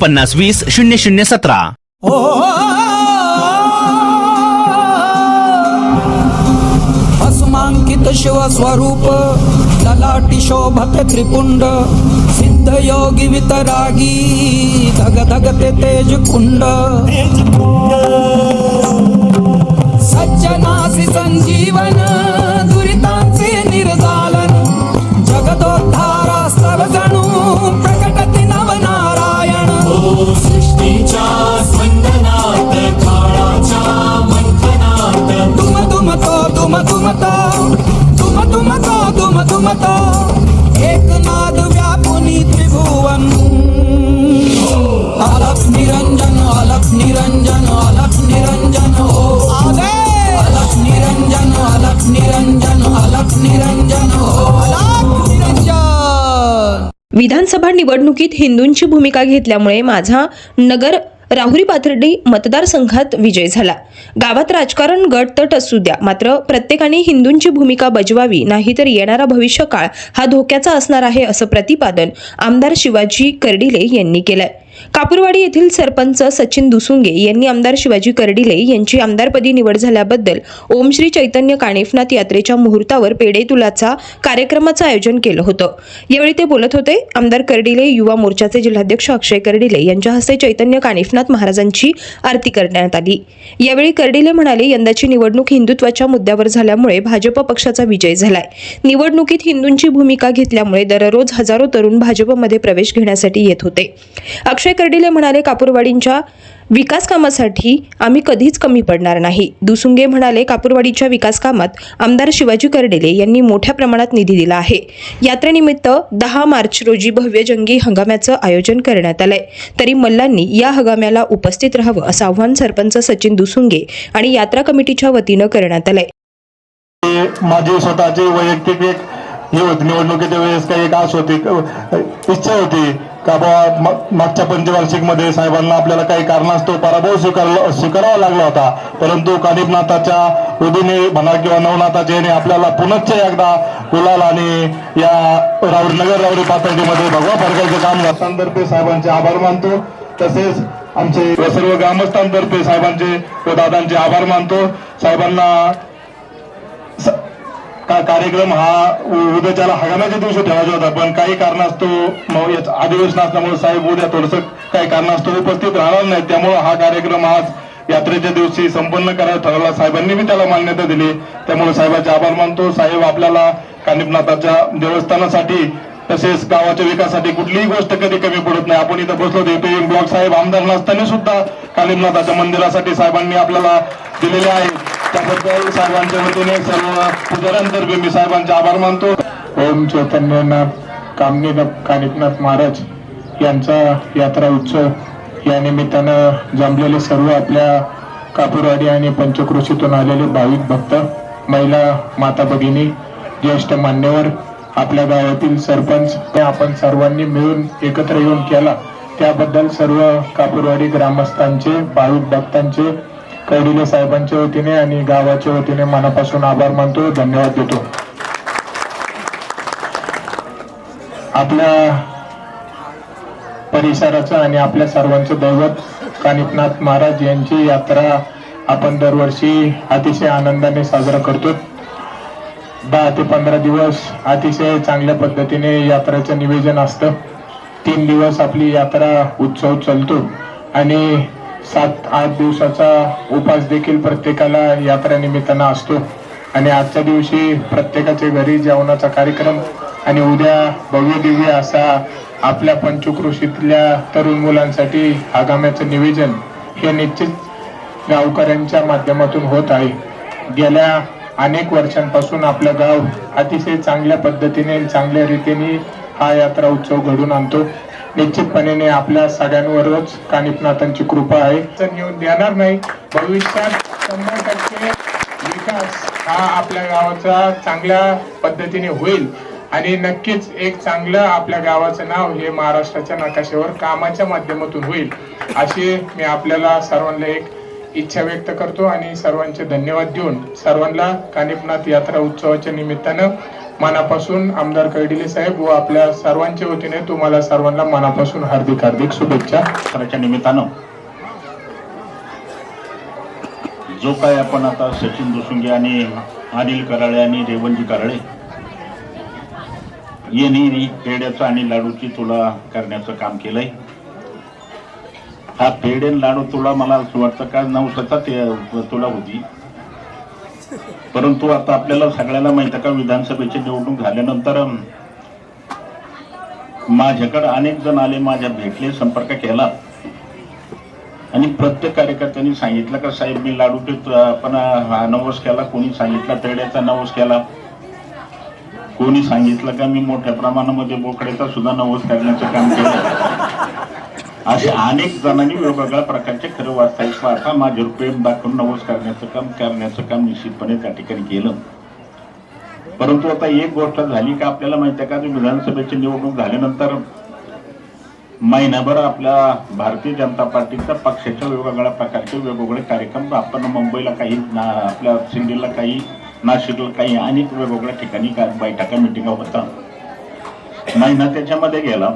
पन्नास वीस शून्य शून्य सतरा. अस्मांकित शिवस्वरूप ललाटी शोभत त्रिपुंड सिद्ध योगी वितरागी धग धगते तेज कुंड सज्जनासी संजीवन दुरितांचे निर्जालन जगदोद्धारास्तव जणू सृष्टीच्या विधानसभा निवडणुकीत हिंदूंची भूमिका घेतल्यामुळे माझा नगर राहुरी पाथर्डी मतदारसंघात विजय झाला. गावात राजकारण गट तट असू द्या मात्र प्रत्येकाने हिंदूंची भूमिका बजवावी नाहीतर येणारा भविष्यकाळ हा धोक्याचा असणार आहे असं प्रतिपादन आमदार शिवाजी कर्डिले यांनी केलंय. कापूरवाडी येथील सरपंच सचिन दुसुंगे यांनी आमदार शिवाजी कर्डिले यांची आमदारपदी निवड झाल्याबद्दल ओम श्री चैतन्य काणेफनाथ यात्रेच्या मुहूर्तावर पेढे तुलाचा कार्यक्रमाचं आयोजन केलं होतं. यावेळी ते बोलत होते आमदार कर्डिले युवा मोर्चाचे जिल्हाध्यक्ष अक्षय कर्डिले यांच्या हस्ते चैतन्य काणेफनाथ महाराजांची आरती करण्यात आली. यावेळी कर्डिले म्हणाले यंदाची निवडणूक हिंदुत्वाच्या मुद्द्यावर झाल्यामुळे भाजप पक्षाचा विजय झालाय. निवडणुकीत हिंदूंची भूमिका घेतल्यामुळे दररोज हजारो तरुण भाजपमध्ये प्रवेश घेण्यासाठी येत होते. अक्षय कर्डिले म्हणाले कापूरवाडींच्या विकास कामासाठी आम्ही कधीच कमी पडणार नाही. दुसुंगे म्हणाले कापूरवाडीच्या विकास कामात आमदार शिवाजी कर्डिले यांनी मोठ्या प्रमाणात निधी दिला आहे. यात्रेनिमित्त दहा मार्च रोजी भव्य जंगी हंगाम्याचं आयोजन करण्यात आलंय. तरी मल्लांनी या हंगाम्याला उपस्थित राहावं असं आव्हान सरपंच सचिन दुसुंगे आणि यात्रा कमिटीच्या वतीनं करण्यात आलंय. माझे स्वतःचे वैयक्तिक एक हे निवडणुकीच्या वेळेस काही एक आस होती. इच्छा होती. का बाबा मागच्या पंचवार्षिकमध्ये साहेबांना आपल्याला काही कारणास्तव पराभव स्वीकारला स्वीकारावा लागला होता. परंतु कानिपनाथाच्या उदीने म्हणा किंवा नवनाथाच्या याने आपल्याला पुनश्च एकदा गुलाल आणि या रावरी नगर रावरी पातळीमध्ये भगवा फडकायचं काम घातांतर्फे साहेबांचे आभार मानतो. तसेच आमचे सर्व ग्रामस्थांतर्फे साहेबांचे व दादांचे आभार मानतो. साहेबांना का कार्यक्रम हा उद्याच्याला हगाम्याच्या दिवशी ठेवायचा होता पण काही कारणास्तव मग अधिवेशन असल्यामुळे साहेब उद्या थोडस काही कारणास्तव उपस्थित राहणार नाही त्यामुळे हा कार्यक्रम आज यात्रेच्या दिवशी संपन्न करायला ठरवला. साहेबांनी बी त्याला मान्यता दिली. त्यामुळे साहेबांचे आभार मानतो. साहेब आपल्याला कानिपनाथाच्या देवस्थानासाठी तसेच गावाच्या विकासासाठी कुठलीही गोष्ट कधी कमी पडत नाही. आपण इथं बसलो देतो ब्लॉक साहेब आमदार नसताना सुद्धा कानिपनाथाच्या मंदिरासाठी साहेबांनी आपल्याला दिलेले आहेत. त्याबद्दल साहेबांच्या वतीने सर्व पुजाऱ्यांतर्फे मी साहेबांचे आभार मानतो. ओम चैतन्यनाथ कामनीनाथ कानिपनाथ महाराज यांचा यात्रा उत्सव या निमित्तानं जमलेले सर्व आपल्या कापूरवाडी आणि पंचक्रोशीतून आलेले भाविक भक्त महिला माता भगिनी ज्येष्ठ मान्यवर आपल्या गावातील सरपंच ते आपण सर्वांनी मिळून एकत्र येऊन केला. त्याबद्दल सर्व कापूरवाडी ग्रामस्थांचे भाविक भक्तांचे कैडिले साहेबांच्या वतीने आणि गावाच्या वतीने मनापासून आभार मानतो धन्यवाद देतो. आपल्या परिसराचं आणि आपल्या सर्वांचं दैवत कानिपनाथ महाराज यांची यात्रा आपण दरवर्षी अतिशय आनंदाने साजरा करतो. दहा ते पंधरा दिवस अतिशय चांगल्या पद्धतीने यात्रेचं नियोजन असतं. तीन दिवस आपली यात्रा उत्सव चालतो. आणि सात आठ दिवसाचा उपास देखील प्रत्येकाला यात्रा निमित्तानं असतो. आणि आजच्या दिवशी प्रत्येकाच्या घरी जेवणाचा कार्यक्रम आणि उद्या भव्य दिव्य असा आपल्या पंचकृषीतल्या तरुण मुलांसाठी आगाम्याचं निवेदन हे निश्चित गावकऱ्यांच्या माध्यमातून होत आहे. गेल्या अनेक वर्षांपासून आपलं गाव अतिशय चांगल्या पद्धतीने चांगल्या रीतीने हा यात्रा उत्सव घडून आणतो. निश्चितपणे आपल्या सगळ्यांवरच कानिपनाथांची कृपा आहे. तर नेऊन देणार नाही. भविष्यात शंभर टक्के विकास हा आपल्या गावाचा चांगल्या पद्धतीने होईल. आणि नक्कीच एक चांगलं आपल्या गावाचं नाव हे महाराष्ट्राच्या नकाशावर कामाच्या माध्यमातून होईल. अशी मी आपल्याला सर्वांना एक इच्छा व्यक्त करतो आणि सर्वांचे धन्यवाद देऊन सर्वांना कानिपनाथ यात्रा उत्सवाच्या निमित्तानं मनापासून आमदार कर्डिले साहेब व आपल्या सर्वांच्या वतीने तुम्हाला सर्वांना मनापासून हार्दिक हार्दिक शुभेच्छा. निमित्तानं जो काय आपण आता सचिन दुसुंगे आणि अनिल कराळे आणि रेवणजी कराळे यांनी पेड्याचं आणि लाडूची तुला करण्याचं काम केलंय. हा पेढे लाडू तुला मला वाटतं का नऊ ते तुला होती. परंतु आता आपल्याला सगळ्याला माहीत का विधानसभेची निवडणूक झाल्यानंतर माझ्याकडे अनेक जण आले माझ्या भेटले संपर्क केला. आणि प्रत्येक कार्यकर्त्यांनी सांगितलं का साहेब मी लाडू ते आपण हा नवस केला कोणी सांगितला तेड्याचा नवस केला. कोणी सांगितलं का मी मोठ्या प्रमाणामध्ये बोकड्याचा सुद्धा नवस करण्याचं काम केलं. असे अनेक जणांनी वेगवेगळ्या प्रकारचे खरं वाचता आता माझ्यावर प्रेम दाखवून नवस करण्याचं काम करण्याचं काम निश्चितपणे त्या ठिकाणी केलं. परंतु आता एक गोष्ट झाली का आपल्याला माहिती आहे का? विधानसभेची निवडणूक झाल्यानंतर महिनाभर आपल्या भारतीय जनता पार्टीच्या पक्षाच्या वेगवेगळ्या प्रकारचे वेगवेगळे कार्यक्रम आपण मुंबईला काही ना- आपल्या शिर्डीला काही नाशिकला काही अनेक वेगवेगळ्या ठिकाणी बैठका मिटिंगा होता महिना त्याच्यामध्ये गेला.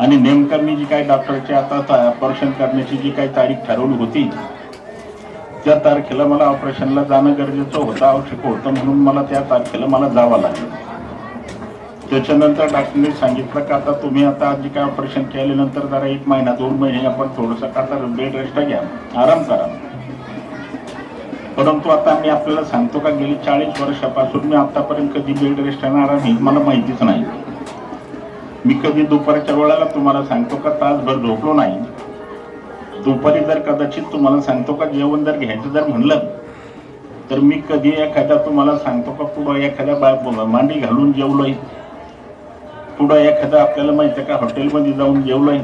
आणि नेमकं मी जी काही डॉक्टरची आता ऑपरेशन करण्याची जी काही तारीख ठरवली होती त्या तारखेला मला ऑपरेशनला जाणं गरजेचं होतं आवश्यक होतं म्हणून मला त्या तारखेला मला जावं लागलं. त्याच्यानंतर डॉक्टरने सांगितलं का आता तुम्ही आता जी काय ऑपरेशन केल्यानंतर जरा एक महिना दोन महिने आपण थोडंसं का तर बेड रेस्ट घ्या आराम करा. परंतु आता मी आपल्याला सांगतो का गेली चाळीस वर्षापासून मी आतापर्यंत कधी बेड रेस्ट येणार नाही मला माहितीच नाही. मी कधी दुपारच्या वेळेला तुम्हाला सांगतो का? तासभर झोपलो नाही. दुपारी जर कदाचित तुम्हाला सांगतो का? जेवण जर घ्यायचं जर म्हणलं तर मी कधी एखाद्या तुम्हाला सांगतो का? पुढं एखाद्या बा- मांडी घालून जेवलोय. पुढं एखादं आपल्याला माहिती आहे का? हॉटेलमध्ये जाऊन जेवलोय.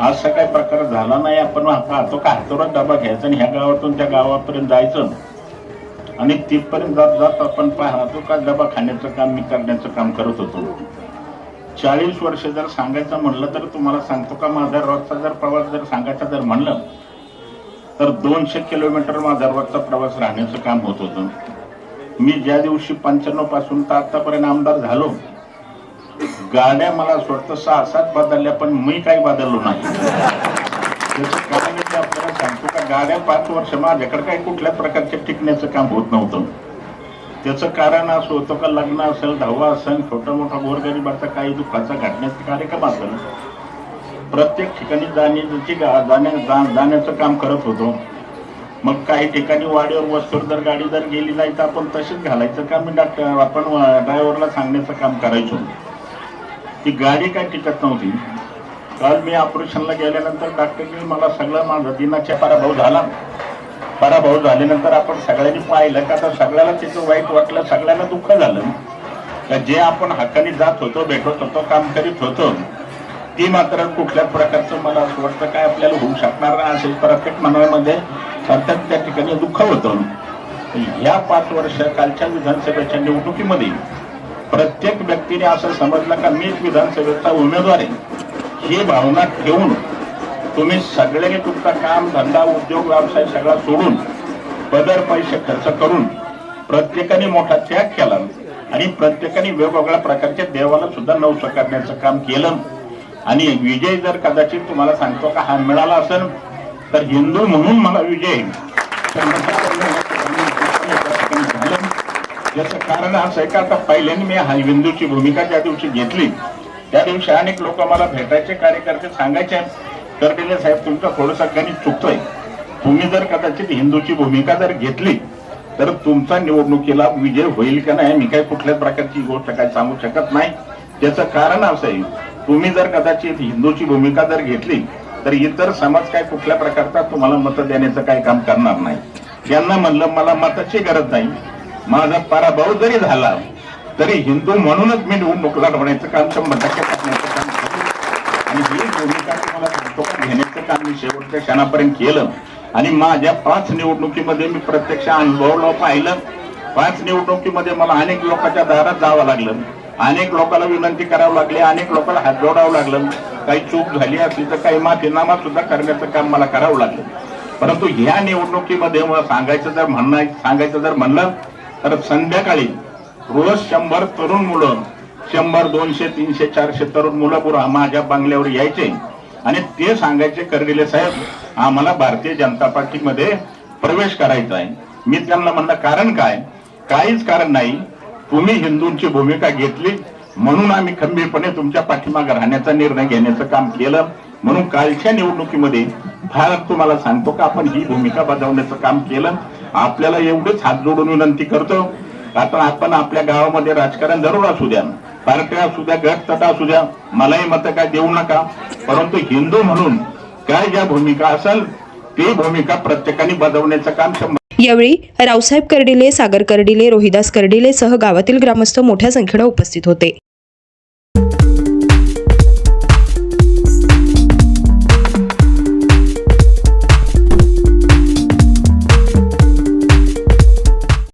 असा काही प्रकार झाला नाही. आपण पाहतो का? हातोरात डबा घ्यायचा आणि ह्या गावातून त्या गावापर्यंत जायचं. आणि तिथपर्यंत जात जात आपण पाहतो का? डबा खाण्याचं काम मी करण्याचं काम करत होतो. चाळीस वर्ष जर सांगायचं म्हणलं तर तुम्हाला सांगतो का माझा रोजचा जर प्रवास जर सांगायचा जर म्हणलं तर दोनशे किलोमीटर माझा रोजचा प्रवास राहण्याचं काम होत होतं. मी ज्या दिवशी पंच्याण्णवपासून तर आतापर्यंत आमदार झालो गाड्या मला असं वाटतं सहा सात बदलल्या पण मी काही बदललो नाही. त्याचं कारण म्हणजे आपल्याला सांगतो का गाड्या पाच वर्ष माझ्याकडे काही कुठल्या प्रकारचे टिकण्याचं काम होत नव्हतं. त्याचं कारण असं होतं का लग्न असेल धावा असेल छोटा मोठा गोरगरिबाचा काही दुःखाचा घटनेचा कार्यक्रम असेल. प्रत्येक ठिकाणी जाण्याची गा- जाण्या जा- जाण्याचं काम करत होतो. मग काही ठिकाणी वाडीवर वस्तूवर जर गाडी जर गेली नाही तर आपण तशीच घालायचं काम मी डॉक्टर आपण ड्रायव्हरला सांगण्याचं काम करायचो. ती गाडी काय टिकत नव्हती. काल मी ऑपरेशनला गेल्यानंतर डॉक्टरने मला सगळं माझा दिनाच्या पराभव झाला. पराभव झाल्यानंतर आपण सगळ्यांनी पाहिलं का तर सगळ्याला त्याचं वाईट वाटलं सगळ्यांना दुःख झालं. का जे आपण हक्काने जात होतो भेटत होतो काम करीत होतो ती मात्र कुठल्या प्रकारचं मला असं वाटतं काय आपल्याला होऊ शकणार नाही असेल. प्रत्येक मनामध्ये सतत त्या ठिकाणी दुःख होतं. ह्या पाच वर्ष कालच्या विधानसभेच्या निवडणुकीमध्ये प्रत्येक व्यक्तीने असं समजलं का मीच विधानसभेचा उमेदवार आहे. ही भावना ठेवून तुम्ही सगळ्यांनी तुमचा काम धंदा उद्योग व्यवसाय सगळा सोडून पदर पैसे खर्च करून प्रत्येकाने मोठा त्याग केला. आणि प्रत्येकाने वेगवेगळ्या प्रकारच्या देवाला सुद्धा नवस करण्याचं काम केलं. आणि विजय जर कदाचित तुम्हाला सांगतो का हा मिळाला असेल तर हिंदू म्हणून मला विजय. झालं याचं कारण असं आहे का आता पहिल्याने मी हा हिंदूची भूमिका ज्या दिवशी घेतली त्या दिवशी अनेक लोक मला भेटायचे कार्यकर्ते सांगायचे तर दिले साहेब तुमच्या थोडंसं गणित चुकतोय. तुम्ही जर कदाचित हिंदूची भूमिका जर घेतली तर तुमचा निवडणुकीला विजय होईल का नाही मी काही कुठल्याच प्रकारची गोष्ट काही सांगू शकत नाही. त्याचं कारण असं आहे तुम्ही जर कदाचित हिंदूची भूमिका जर घेतली तर इतर समाज काय कुठल्या प्रकारचा तुम्हाला मत देण्याचं काही काम करणार नाही. त्यांना म्हणलं मला मताची गरज नाही. माझा पराभव जरी झाला तरी हिंदू म्हणूनच मी निवडणूक लढवण्याचं काम शंभर टक्के करण्याचं काम आणि ही भूमिका तुम्हाला सांगतो का घेण्याचं काम मी शेवटच्या क्षणापर्यंत केलं. आणि माझ्या पाच निवडणुकीमध्ये मी प्रत्यक्ष अनुभवलं पाहिलं. पाच निवडणुकीमध्ये मला अनेक लोकांच्या दारात जावं लागलं. अनेक लोकांना विनंती करावं लागली अनेक लोकांना हात जोडावं लागलं. काही चूक झाली असली तर काही माफीनामा सुद्धा करण्याचं काम मला करावं लागलं. परंतु ह्या निवडणुकीमध्ये मला सांगायचं जर म्हणणं सांगायचं जर म्हणलं तर संध्याकाळी रोज शंभर तरुण मुलं शंभर दोनशे तीनशे चारशे तरुण मुलं पुरा माझ्या बंगल्यावर यायचे. आणि ते सांगायचे करडिले साहेब आम्हाला भारतीय जनता पार्टीमध्ये प्रवेश करायचा आहे. मी त्यांना म्हणलं कारण काय? काहीच कारण नाही. तुम्ही हिंदूंची भूमिका घेतली. म्हणून आम्ही खंबीरपणे तुमच्या पाठीमागे राहण्याचा निर्णय घेण्याचं काम केलं. म्हणून कालच्या निवडणुकीमध्ये भारत तुम्हाला सांगतो का आपण ही भूमिका बजावण्याचं काम केलं. आपल्याला एवढेच हात जोडून विनंती करतो आता आपण आपल्या गावामध्ये राजकारण जरूर असू द्या. पार्ट्या असू द्या गट तटा असू द्या मलाही मत काय देऊ नका. परंतु हिंदू म्हणून काय ज्या भूमिका असेल ती भूमिका प्रत्येकाने बजावण्याचं काम शंभर यावेळी रावसाहेब कर्डिले सागर कर्डिले रोहिदास कर्डिले सह गावातील ग्रामस्थ मोठ्या संख्येनं उपस्थित होते.